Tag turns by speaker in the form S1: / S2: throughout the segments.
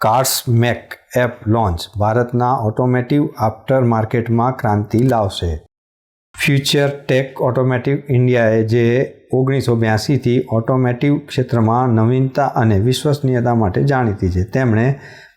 S1: Cars make app launch ભારતના automotive after માર્કેટમાં ક્રાંતિ લાવશે. ફ્યુચર ટેક ઓટોમેટિવ ઇન્ડિયાએ જે ઓગણીસો બ્યાસીથી ઓટોમેટિવ ક્ષેત્રમાં નવીનતા અને વિશ્વસનીયતા માટે જાણીતી છે, તેમણે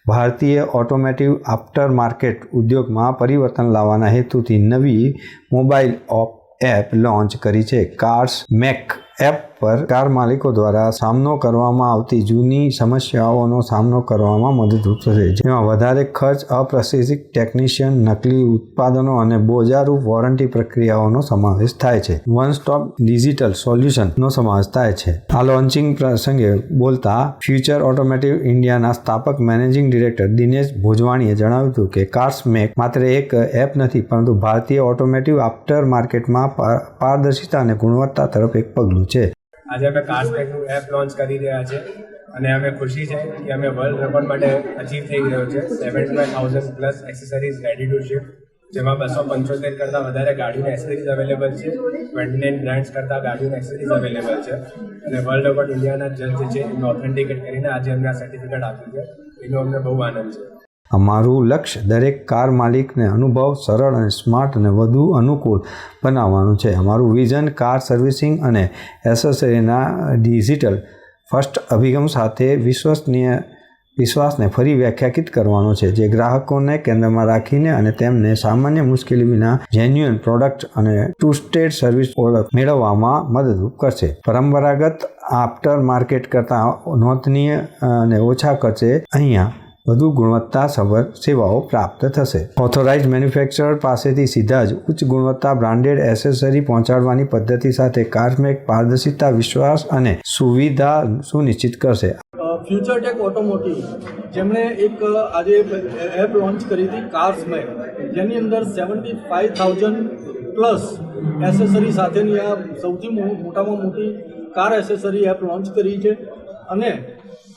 S1: ભારતીય ઓટોમેટિવ આફ્ટર માર્કેટ ઉદ્યોગમાં પરિવર્તન લાવવાના હેતુથી નવી મોબાઈલ ઓપ એપ લોન્ચ કરી છે. કાર્સ મેક એપ પર કાર માલિકો દ્વારા સામનો કરવામાં આવતી જૂની સમસ્યાઓનો સામનો કરવામાં મદદરૂપ થશે. જેમાં વધારે ખર્ચ અપ્રશિક્ષિત ટેકનિશિયન, નકલી ઉત્પાદનો અને બોજારૂપ વોરંટી પ્રક્રિયાઓનો સમાવેશ થાય છે. વન સ્ટોપ ડિજિટલ સોલ્યુશનનો સમાવેશ થાય છે. આ લોન્ચિંગ પ્રસંગે બોલતા ફ્યુચર ઓટોમેટિવ ઇન્ડિયાના સ્થાપક, મેનેજિંગ ડિરેક્ટર દિનેશ ભોજવાણીએ જણાવ્યું હતું કે કાર્સ મેક માત્ર એક એપ નથી, પરંતુ ભારતીય ઓટોમેટિવ આફ્ટર માર્કેટમાં પારદર્શિતા અને ગુણવત્તા તરફ એક પગલું છે.
S2: આજે અમે કાર્સપેકનું એપ લોન્ચ કરી રહ્યા છે અને અમે ખુશી છે કે અમે વર્લ્ડ રેકોર્ડ માટે અચીવ થઈ ગયો છે. Seventy five thousand plus accessories ready to ship જેમાં બસો પંચોતેર કરતાં વધારે ગાડીની એક્સેસરીઝ અવેલેબલ છે. ટ્વેન્ટી નાઇન બ્રાન્ડ્સ કરતાં ગાડીની એક્સેસરીઝ અવેલેબલ છે. અને વર્લ્ડ રેકોર્ડ ઇન્ડિયાના જજ છે. એમને ઓથેન્ટિકેટ કરીને આજે અમને આ સર્ટિફિકેટ આપ્યું છે. એનો અમને બહુ આનંદ છે.
S1: અમારું લક્ષ્ય દરેક કાર માલિકને અનુભવ, સરળ અને સ્માર્ટ અને વધુ અનુકૂળ બનાવવાનું છે. અમારું વિઝન કાર સર્વિસિંગ અને એસેસરીના ડિજિટલ ફર્સ્ટ અભિગમ સાથે વિશ્વસનીય વિશ્વાસને ફરી વ્યાખ્યાયિત કરવાનો છે, જે ગ્રાહકોને કેન્દ્રમાં રાખીને અને તેમને સામાન્ય મુશ્કેલી વિના જેન્યુઅન પ્રોડક્ટ અને ટુ સ્ટેટ સર્વિસ ઓળખ મેળવવામાં મદદરૂપ કરશે. પરંપરાગત આફ્ટર માર્કેટ કરતાં નોંધનીય અને ઓછા ખર્ચે અહીંયા વધુ ગુણવત્તાસભર સેવાઓ પ્રાપ્ત થશે. ઓથોરાઇઝ મેન્યુફેક્ચરર પાસેથી સીધા જ ઉચ્ચ ગુણવત્તા બ્રાન્ડેડ એસેસરી પહોંચાડવાની પદ્ધતિ સાથે કાર્મેક પારદર્શિતા, વિશ્વાસ અને સુવિધા સુનિશ્ચિત કરશે.
S3: ફ્યુચર ટેક ઓટોમોટિવ જેમણે એક આજે એપ લોન્ચ કરી હતી કાર્સ મેક જેની અંદર seventy five thousand plus accessory સાથેની આ સૌથી મોટામાં મોટી કાર એસેસરી એપ લોન્ચ કરી છે. અને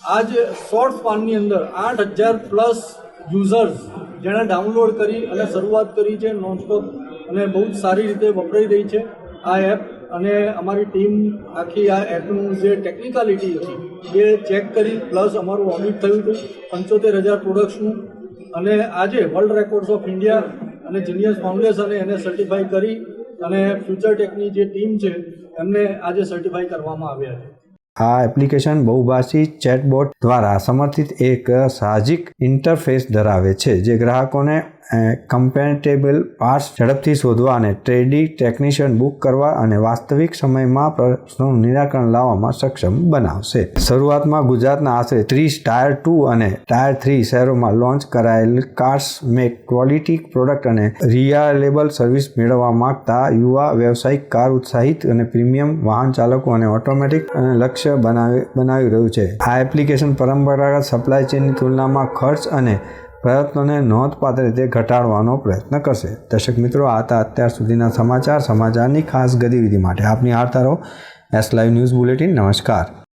S3: આજ શોર્ટ સ્પાનની અંદર આઠ હજાર પ્લસ યુઝર્સ જેણે ડાઉનલોડ કરી અને શરૂઆત કરી છે નોનસ્ટોપ અને બહુ જ સારી રીતે વપરાઈ રહી છે આ એપ. અને અમારી ટીમ આખી આ એપનું જે ટેકનિકાલિટી હતી એ ચેક કરી પ્લસ અમારું ઓડિટ થયું હતું, પંચોતેર હજાર પ્રોડક્ટ્સનું અને આજે વર્લ્ડ રેકોર્ડ્સ ઓફ ઇન્ડિયા અને જીનિયસ ફાઉન્ડેશને એને સર્ટિફાઈ કરી અને ફ્યુચર ટેકની જે ટીમ છે એમને આજે સર્ટિફાઈ કરવામાં આવ્યા છે.
S1: આ એપ્લિકેશન બહુભાષી ચેટબોટ દ્વારા સમર્થિત એક સાહજિક ઇન્ટરફેસ ધરાવે છે જે ગ્રાહકોને કમ્પેટેબલ પાર્ટ્સ ઝડપથી શોધવા અને ટ્રેડી ટેકનિશિયન બુક કરવા અને વાસ્તવિક સમયમાં પ્રશ્નોનું નિરાકરણ લાવવામાં સક્ષમ બનાવશે. શરૂઆતમાં ગુજરાતના આશરે ત્રીસ ટાયર ટુ અને ટાયર થ્રી શહેરોમાં લોન્ચ કરાયેલ કાર્સ મેક ક્વોલિટી પ્રોડક્ટ અને રિયાલેબલ સર્વિસ મેળવવા માંગતા યુવા વ્યવસાયિક, કાર ઉત્સાહિત અને પ્રીમિયમ વાહન ચાલકો અને ઓટોમેટિક અને લક્ષ્ય બનાવી બનાવી રહ્યું છે. આ એપ્લિકેશન પરંપરાગત સપ્લાય ચેનની તુલનામાં ખર્ચ અને પ્રયત્નોને નોંધપાત્ર રીતે ઘટાડવાનો પ્રયત્ન કરશે દર્શક મિત્રો આ હતા અત્યાર સુધીના સમાચાર સમાચારની ખાસ ગતિવિધિ માટે આપની આરતારો એસ લાઈવ ન્યૂઝ બુલેટિન નમસ્કાર